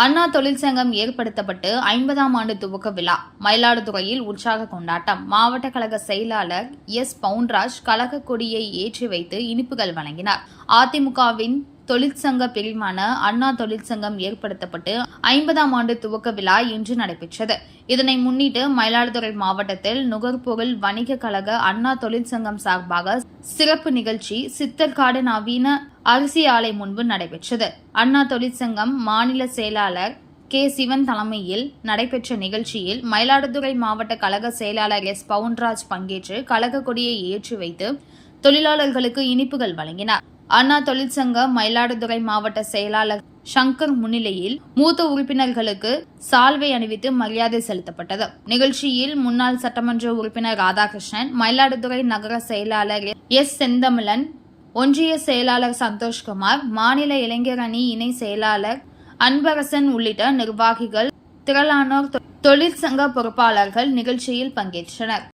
அண்ணா தொழிற்சங்கம் ஏற்படுத்தப்பட்டு ஐம்பதாம் ஆண்டு துவக்க விழா. மயிலாடுதுறையில் உற்சாக கொண்டாட்டம். மாவட்ட கழக செயலாளர் எஸ் பவுன்ராஜ் கழக கொடியை ஏற்றி வைத்து இனிப்புகள் வழங்கினார். அதிமுகவின் தொழிற்சங்க பிரிவான அண்ணா தொழிற்சங்கம் ஏற்படுத்தப்பட்டு ஐம்பதாம் ஆண்டு துவக்க விழா இன்று நடைபெற்றது. இதனை முன்னிட்டு மயிலாடுதுறை மாவட்டத்தில் நுகர்பொருள் வணிக கழக அண்ணா தொழிற்சங்கம் சார்பாக சிறப்பு நிகழ்ச்சி சித்தர்காடு நவீன அரிசி ஆலை முன்பு நடைபெற்றது. அண்ணா தொழிற்சங்கம் மாநில செயலாளர் கே. சிவன் தலைமையில் நடைபெற்ற நிகழ்ச்சியில் மயிலாடுதுறை மாவட்ட கழக செயலாளர் எஸ். பவுன்ராஜ் பங்கேற்று கழக கொடியை ஏற்றி வைத்து தொழிலாளர்களுக்கு இனிப்புகள் வழங்கினார். அண்ணா தொழிற்சங்க மயிலாடுதுறை மாவட்ட செயலாளர் சங்கர் முன்னிலையில் மூத்த உறுப்பினர்களுக்கு சால்வை அணிவித்து மரியாதை செலுத்தப்பட்டது. நிகழ்ச்சியில் முன்னாள் சட்டமன்ற உறுப்பினர் ராதாகிருஷ்ணன் மயிலாடுதுறை நகர செயலாளர் எஸ் செந்தமிழன் ஒன்றிய செயலாளர் சந்தோஷ்குமார் மாநில இளைஞர் அணி இணை செயலாளர் அன்பரசன் உள்ளிட்ட நிர்வாகிகள் திரளானோர் தொ- தொழிற்சங்க பொறுப்பாளர்கள் நிகழ்ச்சியில் பங்கேற்றனர்.